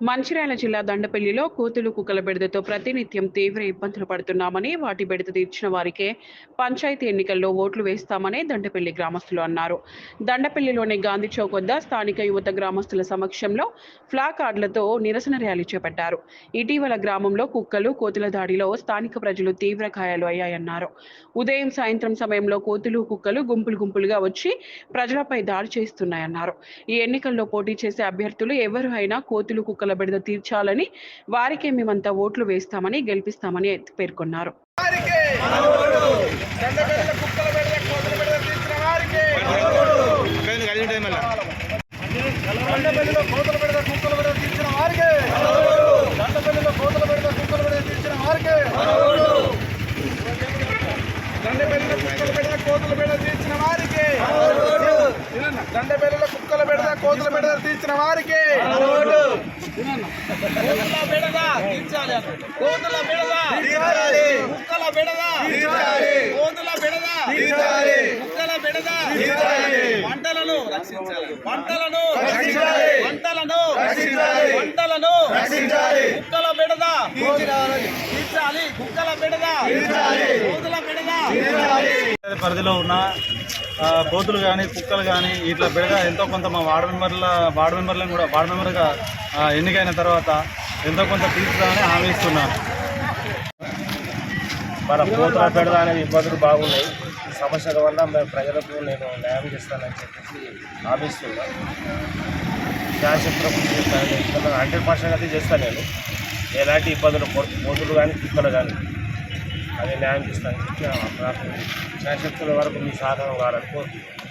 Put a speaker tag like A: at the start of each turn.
A: మంచిర్యాల జిల్లా దండపల్లిలో కోతులు కుక్కల బెడదతో ప్రతినిత్యం తీవ్ర ఇబ్బందులు పడుతున్నామని వాటి బెడద తీర్చిన వారికే పంచాయతీ ఎన్నికల్లో ఓట్లు వేస్తామని దండపల్లి గ్రామస్తులు అన్నారు. దండపల్లిలోని గాంధీ చౌక్ వద్ద స్థానిక యువత గ్రామస్తుల సమక్షంలో ఫ్లాకార్డులతో నిరసన ర్యాలీ చేపట్టారు. ఇటీవల గ్రామంలో కుక్కలు కోతుల దాడిలో స్థానిక ప్రజలు తీవ్ర గాయాలు అయ్యాయన్నారు. ఉదయం సాయంత్రం సమయంలో కోతులు కుక్కలు గుంపులు గుంపులుగా వచ్చి ప్రజలపై దాడి చేస్తున్నాయన్నారు. ఈ ఎన్నికల్లో పోటీ చేసే అభ్యర్థులు ఎవరు అయినా కోతులు కుక్కల బెడద తీర్చాలని వారికే మేమంతా ఓట్లు వేస్తామని గెలిపిస్తామని పేర్కొన్నారు.
B: వారికి! దండబెడల కుక్కల బెడద కోతల బెడద తీర్చిన వారికి! దండబెల్లిలో కోతల బెడద కుక్కల బెడద తీర్చిన తీర్చాలి. కోతుల బెడద తీర్చాలి. కుక్కల బెడద తీర్చాలి. పంటలను రక్షించాలి. పంటలను రక్షించాలి. పంటలను రక్షించాలి. పంటలను రక్షించాలి. కుక్కల బెడద తీర్చాలి. కుక్కల కోతుల బెడద తీర్చాలి.
C: పరిధిలో ఉన్న బోతులు కోతులు కానీ కుక్కలు కానీ ఇట్లా పెడగా ఎంతో కొంత మా వార్డు మెంబర్ల వార్డు మెంబర్లను కూడా వార్డు మెంబర్గా ఎన్నికైన తర్వాత ఎంతో కొంత తీర్చుదామని హామీ ఇస్తున్నాను
D: మన కోతుల పెడద అనేది ఇబ్బందులు బాగున్నాయి. ఈ సమస్యల వల్ల మేము ప్రజలకు నేను న్యాయం చేస్తానని చెప్పేసి హామీస్తున్నా శాసనసభ్యులకు చేస్తాను హండ్రెడ్ పర్సెంట్ అయితే చేస్తాను నేను. ఎలాంటి ఇబ్బందులు బోతులు కోతులు కానీ కుక్కలు కానీ అది న్యాయం చేస్తానని చెప్పి వరకు మీ సాధనం కావాలని కోరుతున్నాను